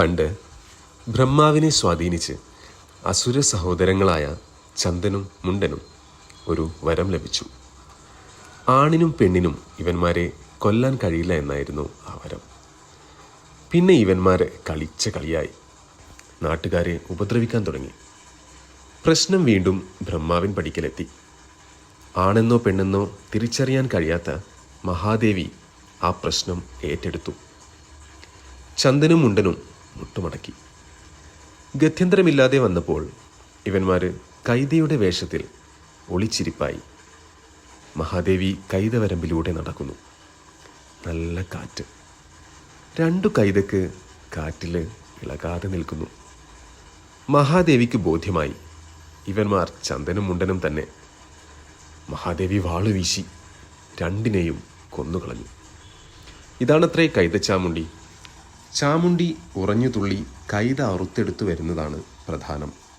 പണ്ട് ബ്രഹ്മാവിനെ സ്വാധീനിച്ച് അസുര സഹോദരങ്ങളായ ചന്ദനും മുണ്ടനും ഒരു വരം ലഭിച്ചു. ആണിനും പെണ്ണിനും ഇവന്മാരെ കൊല്ലാൻ കഴിയില്ല എന്നായിരുന്നു ആ വരം. പിന്നെ ഇവന്മാരെ കളിച്ച കളിയായി. നാട്ടുകാരെ ഉപദ്രവിക്കാൻ തുടങ്ങി. പ്രശ്നം വീണ്ടും ബ്രഹ്മാവിൻ പടിക്കലെത്തി. ആണെന്നോ പെണ്ണെന്നോ തിരിച്ചറിയാൻ കഴിയാത്ത മഹാദേവി ആ പ്രശ്നം ഏറ്റെടുത്തു. ചന്ദനും മുണ്ടനും മുട്ടുമടക്കി. ഗത്യന്തരമില്ലാതെ വന്നപ്പോൾ ഇവന്മാർ കൈതയുടെ വേഷത്തിൽ ഒളിച്ചിരിപ്പായി. മഹാദേവി കൈതവരമ്പിലൂടെ നടക്കുന്നു. നല്ല കാറ്റ്. രണ്ടു കൈതക്ക് കാറ്റിൽ ഇളകാതെ നിൽക്കുന്നു. മഹാദേവിക്ക് ബോധ്യമായി. ഇവന്മാർ ചന്ദനും മുണ്ടനും തന്നെ. മഹാദേവി വാളു വീശി രണ്ടിനെയും കൊന്നുകളഞ്ഞു. ഇതാണത്രേ കൈത ചാമുണ്ടി ചാമുണ്ടി ഉറഞ്ഞു തുള്ളി കൈത അറുത്തെടുത്തു വരുന്നതാണ് പ്രധാനം.